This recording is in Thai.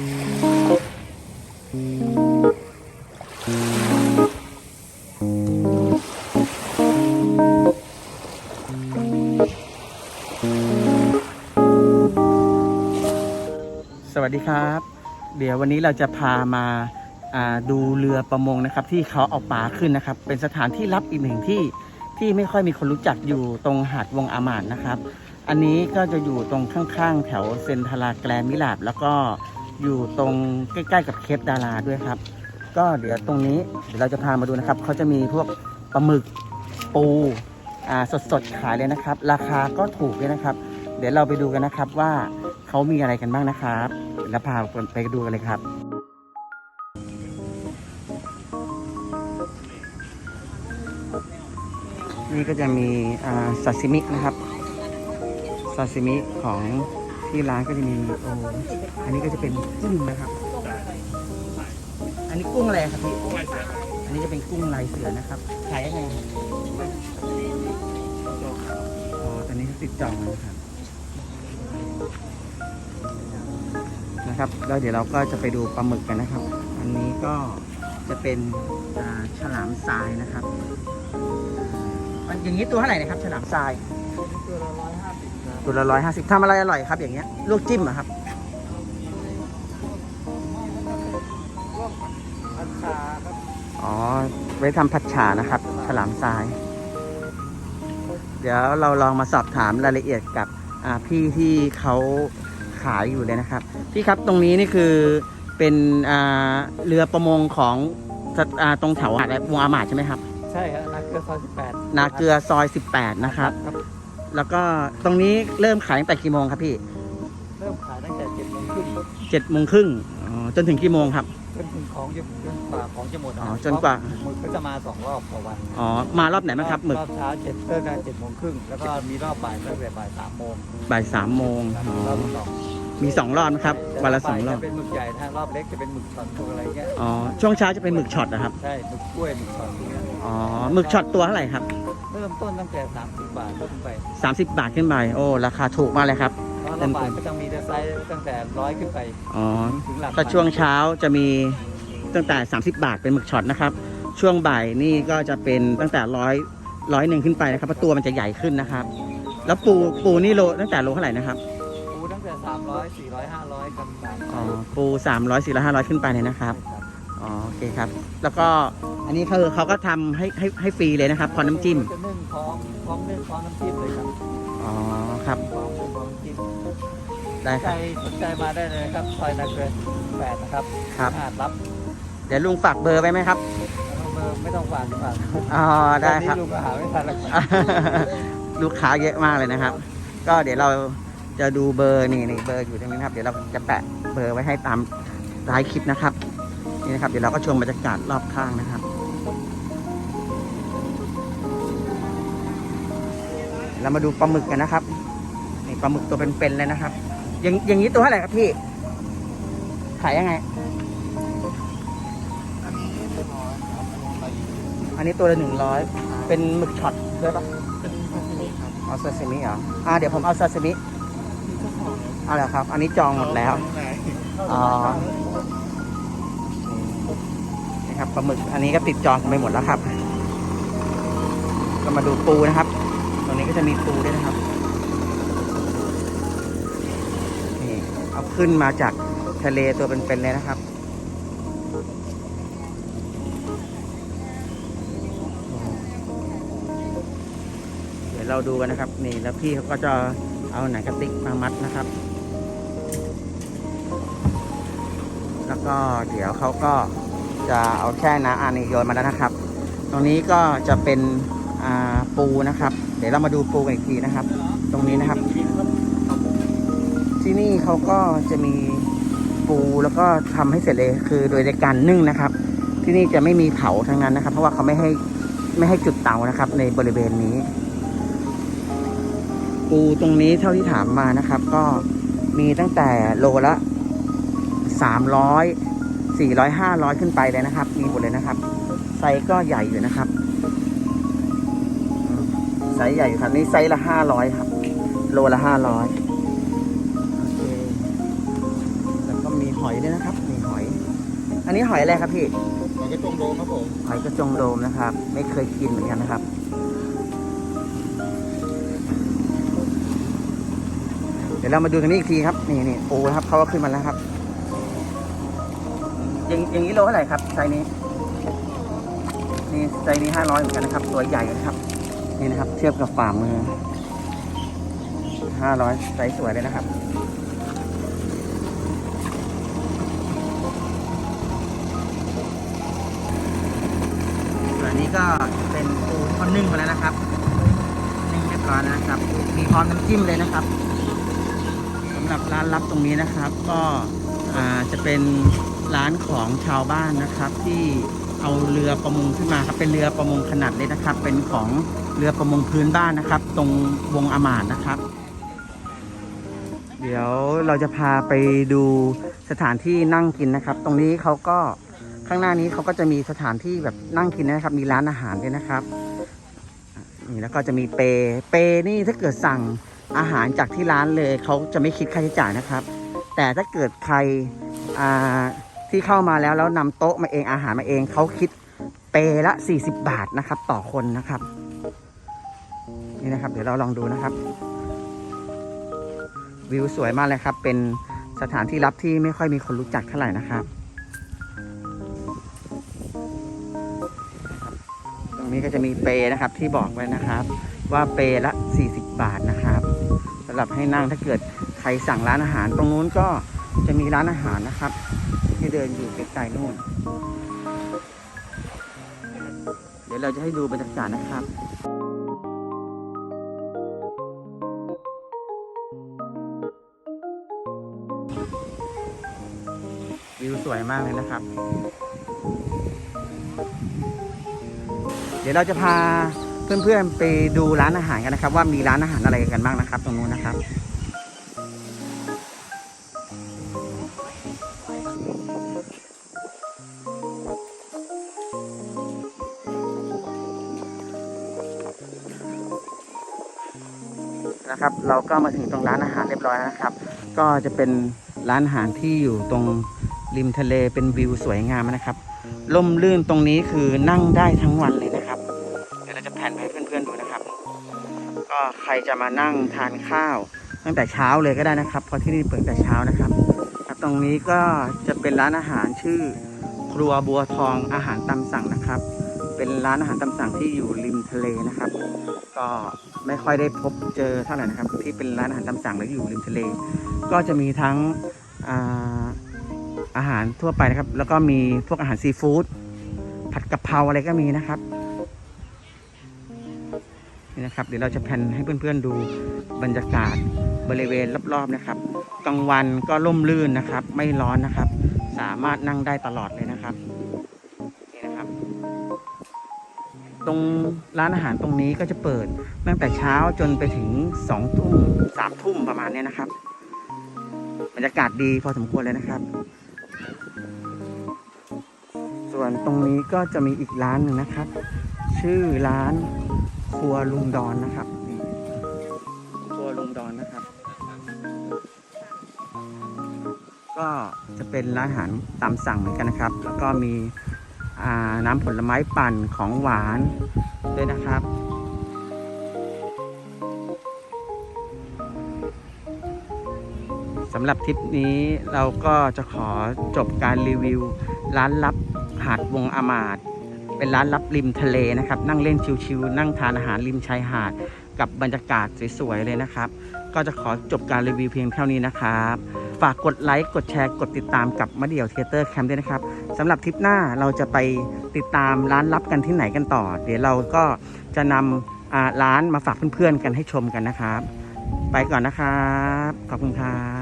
สวัสดีครับ เดี๋ยววันนี้เราจะพามาาดูเรือประมงนะครับ ที่เขาเอาปลาขึ้นนะครับ เป็นสถานที่ลับอีกหนึ่งที่ที่ไม่ค่อยมีคนรู้จักอยู่ตรงหาดวงอามานนะครับ อันนี้ก็จะอยู่ตรงข้างๆ แถวเซนทราแกรมิลาบแล้วก็ อยู่ตรงใกล้ๆกับเคปดาราด้วยครับ ก็เดี๋ยวตรงนี้เดี๋ยวเราจะพามาดูนะครับเขาจะมีพวกปลาหมึกปูอ่าสดๆขายเลยนะครับ ราคาก็ถูกด้วยนะครับ เดี๋ยวเราไปดูกันนะครับว่าเขามีอะไรกันบ้างนะครับเดี๋ยวพาไปดูกันเลยครับนี่ก็จะมีซาซิมินะครับซาซิมิของ ที่ร้านก็จะมีโออันนี้ก็จะเป็นกุ้งนะครับ อันนี้กุ้งอะไรครับพี่อันนี้จะเป็นกุ้งลายเสือนะครับขายยังไงครับอ๋อตอนนี้เขาติดจองแล้วครับนะครับแล้วเดี๋ยวเราก็จะไปดูปลาหมึกกันนะครับ อันนี้ก็จะเป็นฉลามทรายนะครับ มันอย่างนี้ตัวเท่าไหร่นะครับฉลามทรายตัวละร้อยห้าสิบทำอะไรอร่อยครับ อย่างเงี้ยลวกจิ้มเหรอะครับอ๋อไว้ทำผัดฉานะครับ ฉลามทราย เดี๋ยวเราลองมาสอบถามรายละเอียดกับอ่าพี่ที่เขาขายอยู่เลยนะครับ พี่ครับตรงนี้นี่คือเป็นอ่าเรือประมงของสถอ่าตรงแถวหาดวงอามาดใช่ไหมครับ ใช่ครับนักเกลือซอยสิบแปด นาเกลือซอย 18 นะครับ แล้วก็ตรงนี้เริ่มขายตั้งแต่กี่โมงครับพี่ เริ่มขายตั้งแต่เจ็ดโมงครึ่งเจ็ดโมงครึ่งอ๋อจนถึงกี่โมงครับ จนถึงของจะจนกว่าของจะหมดอ๋อจนกว่า หมึกก็จะมาสองรอบต่อวันอ๋อมารอบไหนบ้างครับหมึกรอบเช้าเจ็ดเริ่มตั้งแต่เจ็ดโมงครึ่งแล้วก็มีรอบบ่ายตั้งแต่บ่ายสามโมงบ่ายสามโมงครับอ๋รอบอสองมีสองรอบนะครับวันละสองรอบจะเป็นหมึกใหญ่ถ้ารอบเล็กจะเป็นหมึกช็อตตัวอะไรเงี้ยอ๋อช่วงเช้าจะเป็นหมึกช็อตนะครับ ใช่หมึกกล้วยหมึกช็อตพวกเนี้ย อ๋อหมึกช็อตตัวเท่าไหร่ครับ เริ่มต้นตั้งแต่สามสิบบาทขึ้นไป30 บาทขึ้นไป โอ้ ราคาถูกมากเลยครับ แล้วรอบบ่ายก็จะมีไซส์ตั้งแต่ร้อยขึ้นไป อ๋อ ถึงหลักถ้าช่วงเช้าจะมีตั้งแต่ 30 บาทเป็นหมึกช็อตนะครับ ช่วงบ่ายนี่ก็จะเป็นตั้งแต่ร้อยร้อยหนึ่งขึ้นไปนะครับเพราะตัวมันจะใหญ่ขึ้นนะครับ แล้วปูปูนี่โลตั้งแต่โลเท่าไหร่นะครับ ปูตั้งแต่สามร้อยสี่ร้อยห้าร้อยกันไปอ๋อ ปูสามร้อยสี่ร้อยห้าร้อยขึ้นไปเลยนะครับ อ๋อโอเคครับ แล้วก็อันนี้คือเขาก็ทำให้ให้ให้ฟรีเลยนะครับพร้อมน้ำจิ้มจะนึ่งพร้อมพร้อมนึ่งพร้อมน้ำจิ้มเลยครับอ๋อครับพร้อมนึ่งพร้อมน้ำจิ้มได้คใจรับสนใจมาได้เลยครับซอยนาเกลือแปดนะครับครับหาดรับเดี๋ยวลุงฝากเบอร์ไว้ไหมครับเบอร์ไม่ต้องฝากฝากอ๋อได้ครับ ตอนนี้ลุงก็หาไม่ทันแล้วครับ ลูกค้าเยอะมากเลยนะครับ ก็เดี๋ยวเราจะดูเบอร์นี่นี่เบอร์อยู่ตรงนี้นะครับ เดี๋ยวเราจะแปะเบอร์ไว้ให้ตามท้ายคลิปนะครับ นี่นะครับ เดี๋ยวเราก็ชมบรรยากาศรอบข้างนะครับเรามาดูปลาหมึกกันนะครับนี่ปลาหมึกตัวเป็นๆเลยนะครับ อย่างอย่างนี้ตัวเท่าไหร่ครับพี่ ขายยังไง อันนี้ตัวละหนึ่งร้อยเป็นหมึกช็อตด้วยปะเอาซาซิมิเหรออ่าเดี๋ยวผมเอาซาซิมิเอาแล้วครับ อันนี้จองหมดแล้วอ๋อ ครับปลาหมึกอันนี้ก็ติดจองไปหมดแล้วครับ ก็มาดูปูนะครับ ตรงนี้ก็จะมีปูด้วยนะครับนี่เอาขึ้นมาจากทะเลตัวเป็นๆเลยนะครับเดี๋ยวเราดูกันนะครับนี่แล้วพี่เขาก็จะเอาหนังกระติกมามัดนะครับ แล้วก็เดี๋ยวเขาก็ จะเอาแช่น้ำอันนี้โยนมาแล้วนะครับ ตรงนี้ก็จะเป็นปูนะครับ เดี๋ยวเรามาดูปูกันอีกทีนะครับ ตรงนี้นะครับ ที่นี่เขาก็จะมีปูแล้วก็ทำให้เสร็จเลยคือโดยในการนึ่งนะครับ ที่นี่จะไม่มีเผาทั้งนั้นนะครับ เพราะว่าเขาไม่ให้ไม่ให้จุดเตานะครับ ในบริเวณนี้ ปูตรงนี้เท่าที่ถามมานะครับ ก็มีตั้งแต่โลละสามร้อย สี่ร้อยห้าร้อยขึ้นไปเลยนะครับ มีหมดเลยนะครับ ไซส์ก็ใหญ่อยู่นะครับอืมไซส์ใหญ่อยู่ครับ นี่ไซส์ละห้าร้อยครับ โลละห้าร้อยโอเคแล้วก็มีหอยด้วยนะครับนี่หอย อันนี้หอยอะไรครับพี่มันก็จงโดครับผม หอยกระจงโดมนะครับ ไม่เคยกินเหมือนกันนะครับเดี๋ยวเรามาดูกันนี้อีกทีครับ นี่นี่ปูนะครับเขาก็ขึ้นมาแล้วครับ อย่างอย่างนี้โลเท่าไหร่ครับไซส์นี้ นี่ไซส์นี้ห้าร้อยเหมือนกันนะครับ ตัวใหญ่นะครับ นี่นะครับ เทียบกับฝ่ามือห้าร้อยไซส์สวยเลยนะครับส่วนนี้ก็เป็นปูที่เขานึ่งมาแล้วนะครับนึ่งเรียบร้อยนะครับ มีพร้อมน้ำจิ้มเลยนะครับสำหรับร้านลับตรงนี้นะครับ ก็จะเป็น ร้านของชาวบ้านนะครับ ที่เอาเรือประมงขึ้นมาครับเป็นเรือประมงขนาดเล็กนะครับ เป็นของเรือประมงพื้นบ้านนะครับ ตรงวงอามาดนะครับ เดี๋ยวเราจะพาไปดูสถานที่นั่งกินนะครับ ตรงนี้เขาก็ข้างหน้านี้เขาก็จะมีสถานที่แบบนั่งกินนะครับ มีร้านอาหารด้วยนะครับนี่แล้วก็จะมีเปเปนี่ถ้าเกิดสั่งอาหารจากที่ร้านเลยเขาจะไม่คิดค่าใช้จ่ายนะครับ แต่ถ้าเกิดใครอ่า ที่เข้ามาแล้วแล้วนำโต๊ะมาเองอาหารมาเองเขาคิดเปละ 40 บาทนะครับ ต่อคนนะครับ นี่นะครับ เดี๋ยวเราลองดูนะครับ วิวสวยมากเลยครับ เป็นสถานที่รับที่ไม่ค่อยมีคนรู้จักเท่าไหร่นะครับ ตรงนี้ก็จะมีเปรนะครับที่บอกไว้นะครับ ว่าเปรละ 40 บาทนะครับสำหรับให้นั่งถ้าเกิดใครสั่งร้านอาหาร ตรงนู้นก็จะมีร้านอาหารนะครับ ที่เดินอยู่ไกลๆนู่น เดี๋ยวเราจะให้ดูบรรยากาศนะครับวิวสวยมากเลยนะครับ เดี๋ยวเราจะพาเพื่อนๆไปดูร้านอาหารกันนะครับ ว่ามีร้านอาหารอะไรกันบ้างนะครับ ตรงนู้นนะครับ นะครับ เราก็มาถึงตรงร้านอาหารเรียบร้อยแล้วนะครับ ก็จะเป็นร้านอาหารที่อยู่ตรงริมทะเลเป็นวิวสวยงามนะครับล่มลื่นตรงนี้คือนั่งได้ทั้งวันเลยนะครับ เดี๋ยวเราจะแผนไปให้เพื่อนๆดูนะครับ ก็ใครจะมานั่งทานข้าว ตั้งแต่เช้าเลยก็ได้นะครับ เพราะที่นี่เปิดแต่เช้านะครับครับตรงนี้ก็จะเป็นร้านอาหารชื่อ ครัวบัวทองอาหารตามสั่งนะครับ เป็นร้านอาหารตามสั่งที่อยู่ริมทะเลนะครับ ก็ ไม่ค่อยได้พบเจอเท่าไหร่นะครับ ที่เป็นร้านอาหารตามสั่งแล้วอยู่ริมทะเล ก็จะมีทั้งอาอาหารทั่วไปนะครับ แล้วก็มีพวกอาหารซีฟู้ดผัดกะเพราอะไรก็มีนะครับนี่นะครับ เดี๋ยวเราจะแพนให้เพื่อนๆดูบรรยากาศบริเวณรอบๆนะครับกลางวันก็ร่มรื่นนะครับ ไม่ร้อนนะครับ สามารถนั่งได้ตลอดเลย ตรงร้านอาหารตรงนี้ก็จะเปิดตั้งแต่เช้าจนไปถึงสองทุ่มสามทุ่มประมาณนี้นะครับบรรยากาศดีพอสมควรเลยนะครับ ส่วนตรงนี้ก็จะมีอีกร้านหนึ่งนะครับ ชื่อร้านครัวลุงดอนนะครับครัวลุงดอนนะครับ ก็จะเป็นร้านอาหารตามสั่งเหมือนกันนะครับ แล้วก็มี น้ำผลไม้ปั่นของหวานด้วยนะครับ สำหรับทริปนี้เราก็จะขอจบการรีวิว ร้านลับหาดวงอามาดเป็นร้านลับริมทะเลนะครับ นั่งเล่นชิวๆนั่งทานอาหารริมชายหาด กับบรรยากาศสวยๆเลยนะครับ ก็จะขอจบการรีวิวเพียงเท่านี้นะครับ ฝากกดไลค์กดแชร์กดติดตามกับมะเดี่ยวเทเตอร์แคมป์ด้วยนะครับสำหรับทริปหน้าเราจะไปติดตามร้านลับกันที่ไหนกันต่อ เดี๋ยวเราก็จะนำร้านมาฝากเพื่อนๆกันให้ชมกันนะครับ ไปก่อนนะครับ ขอบคุณครับ